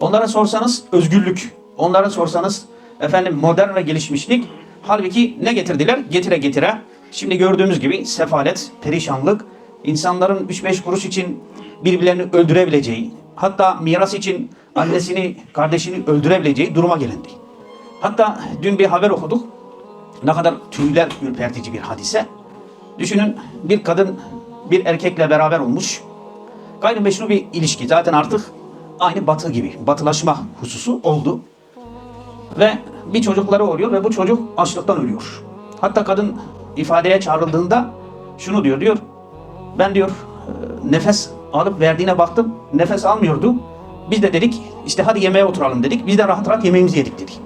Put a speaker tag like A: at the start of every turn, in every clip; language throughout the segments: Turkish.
A: Onlara sorsanız özgürlük, onlara sorsanız efendim modern ve gelişmişlik. Halbuki ne getirdiler? Getire getire. Şimdi gördüğümüz gibi sefalet, perişanlık, insanların 3-5 kuruş için birbirlerini öldürebileceği, hatta miras için annesini, kardeşini öldürebileceği duruma gelindi. Hatta dün bir haber okuduk. Ne kadar tüyler ürpertici bir hadise. Düşünün bir kadın bir erkekle beraber olmuş. Gayrimeşru bir ilişki. Zaten artık aynı batı gibi. Batılaşma hususu oldu. Ve bir çocukları oluyor ve bu çocuk açlıktan ölüyor. Hatta kadın ifadeye çağrıldığında şunu diyor diyor. Ben diyor e, nefes alıp verdiğine baktım. Nefes almıyordu. Biz de dedik işte hadi yemeğe oturalım dedik. Biz de rahat rahat yemeğimizi yedik dedik.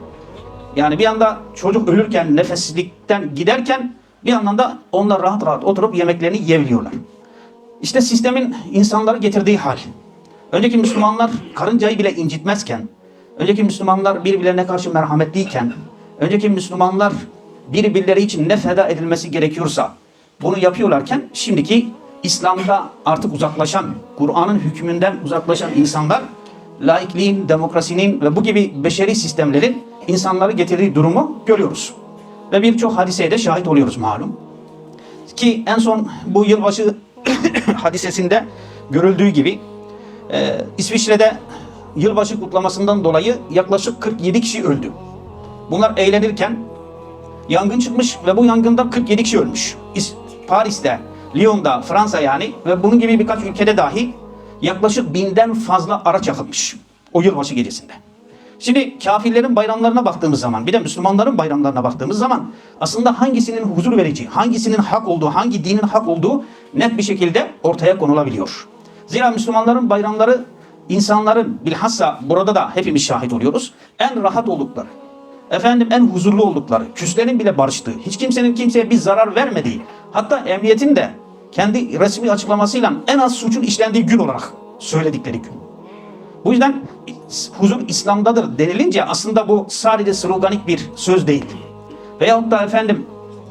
A: Yani bir anda çocuk ölürken, nefessizlikten giderken bir yandan da onlar rahat rahat oturup yemeklerini yiyebiliyorlar. İşte sistemin insanları getirdiği hal. Önceki Müslümanlar karıncayı bile incitmezken, önceki Müslümanlar birbirlerine karşı merhametliyken, önceki Müslümanlar birbirleri için ne feda edilmesi gerekiyorsa bunu yapıyorlarken şimdiki İslam'da artık uzaklaşan, Kur'an'ın hükmünden uzaklaşan insanlar laikliğin, demokrasinin ve bu gibi beşeri sistemlerin insanları getirdiği durumu görüyoruz. Ve birçok hadiseye de şahit oluyoruz malum. Ki en son bu yılbaşı hadisesinde görüldüğü gibi e, İsviçre'de yılbaşı kutlamasından dolayı yaklaşık 47 kişi öldü. Bunlar eğlenirken yangın çıkmış ve bu yangında 47 kişi ölmüş. İs- Paris'te, Lyon'da, Fransa yani ve bunun gibi birkaç ülkede dahi yaklaşık binden fazla araç yakılmış o yılbaşı gecesinde. Şimdi kafirlerin bayramlarına baktığımız zaman bir de Müslümanların bayramlarına baktığımız zaman aslında hangisinin huzur verici, hangisinin hak olduğu, hangi dinin hak olduğu net bir şekilde ortaya konulabiliyor. Zira Müslümanların bayramları insanların bilhassa burada da hepimiz şahit oluyoruz. En rahat oldukları, efendim en huzurlu oldukları, küslerin bile barıştığı, hiç kimsenin kimseye bir zarar vermediği, hatta emniyetin de kendi resmi açıklamasıyla en az suçun işlendiği gün olarak söyledikleri gün. Bu yüzden huzur İslam'dadır denilince aslında bu sadece sloganik bir söz değil. Veyahut da efendim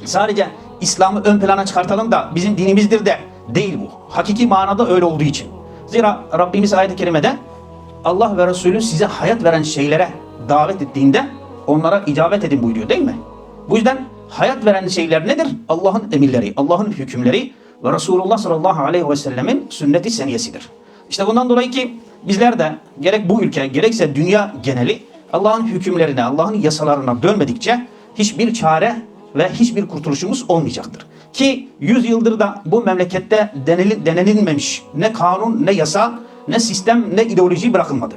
A: sadece İslam'ı ön plana çıkartalım da bizim dinimizdir de değil bu. Hakiki manada öyle olduğu için. Zira Rabbimiz ayet-i kerimede Allah ve Resulü size hayat veren şeylere davet ettiğinde onlara icabet edin buyuruyor değil mi? Bu yüzden hayat veren şeyler nedir? Allah'ın emirleri, Allah'ın hükümleri ve Resulullah sallallahu aleyhi ve sellemin sünneti seniyesidir. İşte bundan dolayı ki bizler de gerek bu ülke gerekse dünya geneli Allah'ın hükümlerine, Allah'ın yasalarına dönmedikçe hiçbir çare ve hiçbir kurtuluşumuz olmayacaktır. Ki 100 yıldır da bu memlekette deneli- denenilmemiş ne kanun, ne yasa, ne sistem, ne ideoloji bırakılmadı.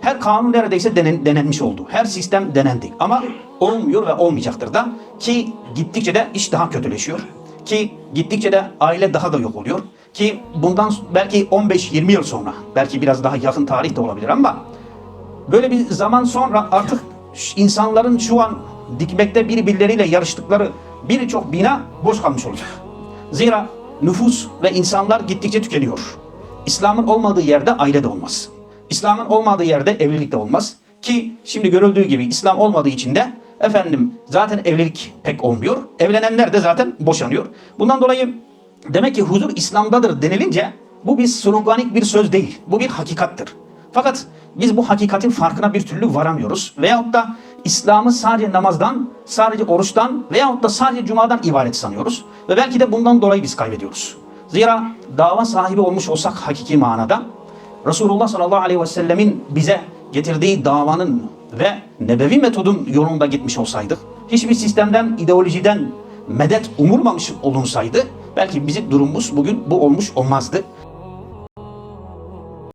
A: Her kanun neredeyse denen, denenmiş oldu. Her sistem denendi. Ama olmuyor ve olmayacaktır da. Ki gittikçe de iş daha kötüleşiyor. Ki gittikçe de aile daha da yok oluyor. Ki bundan belki 15-20 yıl sonra, belki biraz daha yakın tarih de olabilir ama böyle bir zaman sonra artık insanların şu an dikmekte birbirleriyle yarıştıkları birçok bina boş kalmış olacak. Zira nüfus ve insanlar gittikçe tükeniyor. İslam'ın olmadığı yerde aile de olmaz. İslam'ın olmadığı yerde evlilik de olmaz. Ki şimdi görüldüğü gibi İslam olmadığı için de efendim zaten evlilik pek olmuyor. Evlenenler de zaten boşanıyor. Bundan dolayı demek ki huzur İslam'dadır denilince bu bir sloganik bir söz değil. Bu bir hakikattir. Fakat biz bu hakikatin farkına bir türlü varamıyoruz. Veyahut da İslam'ı sadece namazdan, sadece oruçtan veyahut da sadece cumadan ibaret sanıyoruz. Ve belki de bundan dolayı biz kaybediyoruz. Zira dava sahibi olmuş olsak hakiki manada Resulullah sallallahu aleyhi ve sellemin bize getirdiği davanın ve nebevi metodun yolunda gitmiş olsaydık, hiçbir sistemden, ideolojiden medet umurmamış olunsaydı, belki bizim durumumuz bugün bu olmuş olmazdı.